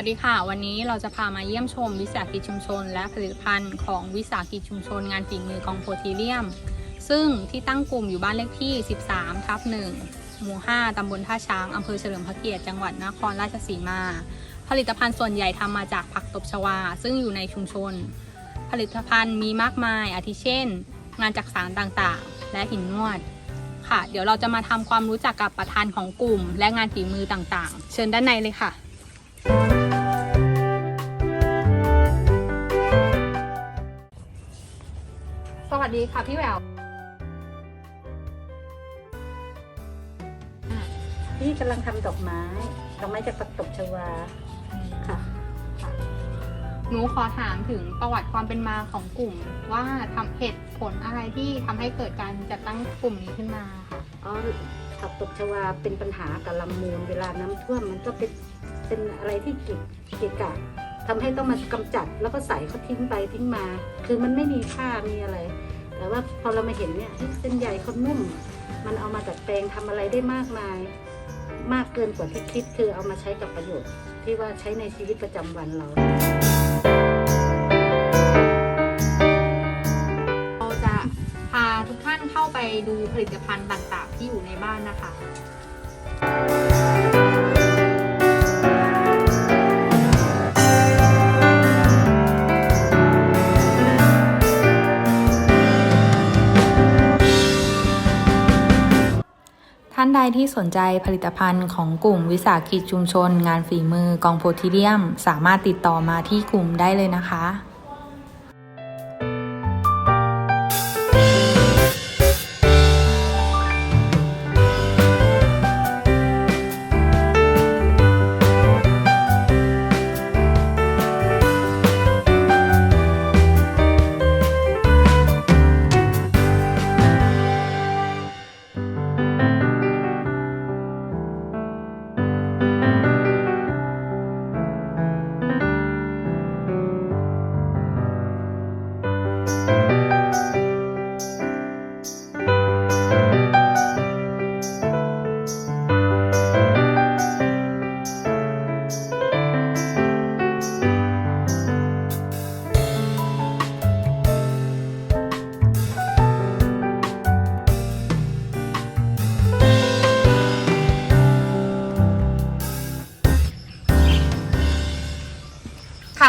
วัสดีค่ะ วันนี้เราจะพามาเยี่ยมชมวิสาหกิจชุมชน และผลิตภัณฑ์ของวิสาหกิจชุมชนงานฝีมือกองโพธิเลียม ซึ่งที่ตั้งกลุ่มอยู่บ้านเลขที่ 13 ทับ 1 หมู่ 5 ตำบลท่าช้าง อำเภอเฉลิมพระเกียรติ จังหวัดนครราชสีมา ผลิตภัณฑ์ส่วนใหญ่ทำมาจากผักตบชวา ซึ่งอยู่ในชุมชน ผลิตภัณฑ์มีมากมาย อาทิเช่น งานจักสารต่างๆ และหินนวดค่ะ เดี๋ยวเราจะมาทำความรู้จักกับประธานของกลุ่ม และงานฝีมือต่างๆ เชิญด้านในเลยค่ะส วัสดีค่ะพี่แหววพี่กำลังทำดอกไม้ดอกไม้จากผักตบชวาค่ะ หนูขอถามถึงประวัติความเป็นมาของกลุ่ม ว่าทำเหตุผลอะไรที่ทำให้เกิดการจัดตั้งกลุ่มนี้ขึ้นมาค่ะอ๋อผักตบชวาเป็นปัญหากับลำมูลเวลาน้ำท่วมมันก็เป็นเป็นอะไรที่กิกกิกะทำให้ต้องมากำจัดแล้วก็ใส่เขาทิ้งไปทิ้งมา คือมันไม่มีค่ามีอะไร แต่ว่าพอเรามาเห็นเนี่ยเส้นใยเขานุ่ม มันเอามาดัดแปลงทำอะไรได้มากมาย มากเกินกว่าที่คิดคือเอามาใช้กับประโยชน์ ที่ว่าใช้ในชีวิตประจำวันเราเราจะพาทุกท่านเข้าไปดูผลิตภัณฑ์ต่างๆที่อยู่ในบ้านนะคะ ท่านใดที่สนใจผลิตภัณฑ์ของกลุ่มวิสาหกิจชุมชน งานฝีมือกองโพธิเดียม สามารถติดต่อมาที่กลุ่มได้เลยนะคะ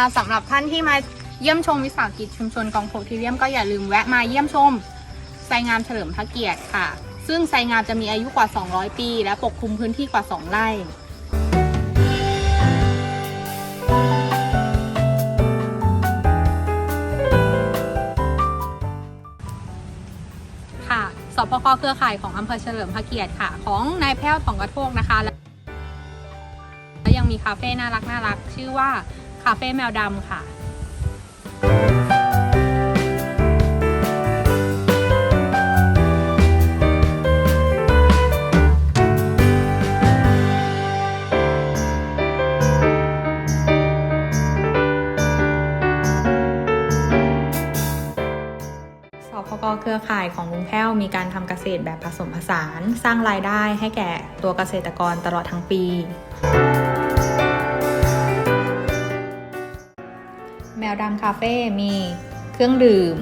ค่ะสำหรับท่านที่มาเยี่ยมชมวิสาหกิจชุมชนกองโพธิเลียมก็อย่าลืมแวะมาเยี่ยมชมไซงามเฉลิมพระเกียรติค่ะ ซึ่งไซงามจะมีอายุกว่า 200 ปี และปกคลุมพื้นที่กว่า 2 ไร่ค่ะสปกเครือข่ายของอำเภอเฉลิมพระเกียรติค่ะ ของนายแพ้วทองกระโทกนะคะ และและยังมีคาเฟ่น่ารักน่ารักชื่อว่า คาเฟ่แมวดำค่ะสพกเครือข่ายของลุงแพ้วมีการทำเกษตรแบบผสมผสาน สร้างรายได้ให้แก่ตัวเกษตรกรตลอดทั้งปี วดำคาเฟ่มีเครื่องดื่ม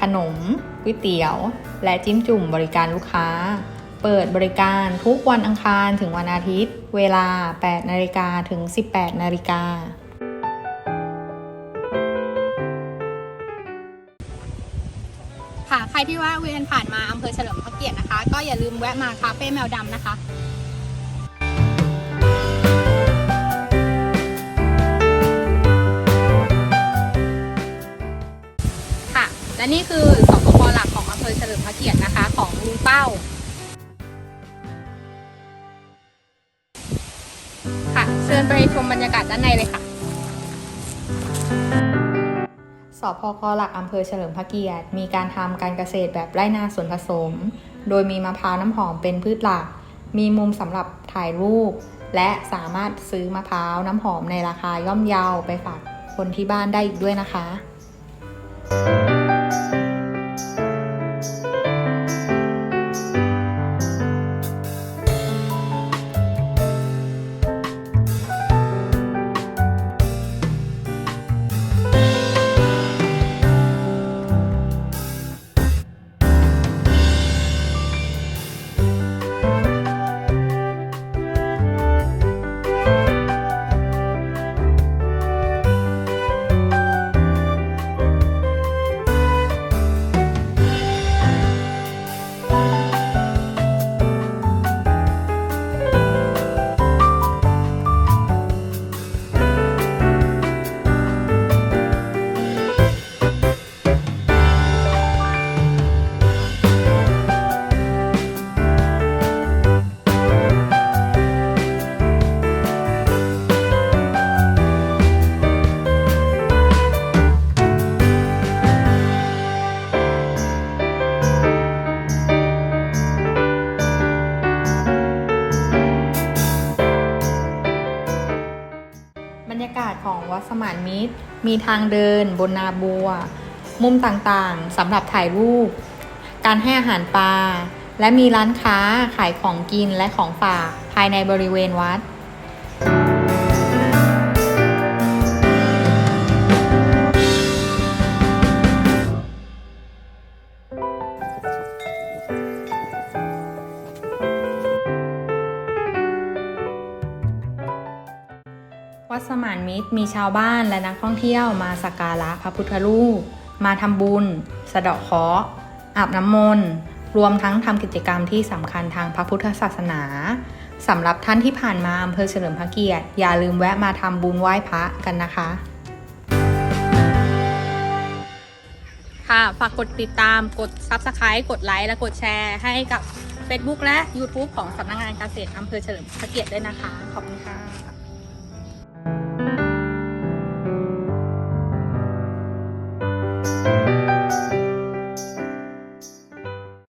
ขนมก๋วยเตี๋ยว และจิ้มจุ่มบริการลูกค้า เปิดบริการทุกวันอังคารถึงวันอาทิตย์ เวลา 8นาฬิกาถึง 18นาฬิกาค่ะ ใครที่ว่าเวียนผ่านมาอำเภอเฉลิมพระเกียรตินะคะ ก็อย่าลืมแวะมาคาเฟ่แมวดำนะคะ และนี่คือสปปหลักของอำเภอเฉลิมพระเกียรตินะคะ ของลุงเป้าค่ะ เชิญไปชมบรรยากาศด้านในเลยค่ะสพกหลักอำเภอเฉลิมพระเกียรติ มีการทำการเกษตรแบบไร่นาสวนผสม โดยมีมะพร้าวน้ำหอมเป็นพืชหลัก มีมุมสำหรับถ่ายรูป และสามารถซื้อมะพร้าวน้ำหอมในราคาย่อมเยาไปฝากคนที่บ้านได้อีกด้วยนะคะ บรรยากาศของวัดสมานมิตร มีทางเดิน บนนาบัว มุมต่างๆสำหรับถ่ายรูป การให้อาหารปลา และมีร้านค้าขายของกินและของฝากภายในบริเวณวัด วัดสมานมิตรมีชาวบ้านและนักท่องเที่ยวมาสักการะพระพุทธรูป มาทำบุญ สะเดาะเคราะห์อาบน้ำมนต์ รวมทั้งทำกิจกรรมที่สำคัญทางพระพุทธศาสนาสำหรับท่านที่ผ่านมาอำเภอเฉลิมพระเกียรติ อย่าลืมแวะมาทำบุญไหว้พระกันนะคะ ค่ะฝากกดติดตามกด Subscribe กดไลค์และกดแชร์ให้กับ Facebook และ YouTube ของสำนักงานเกษตรอำเภอเฉลิมพระเกียรติด้วยนะคะ ขอบคุณค่ะ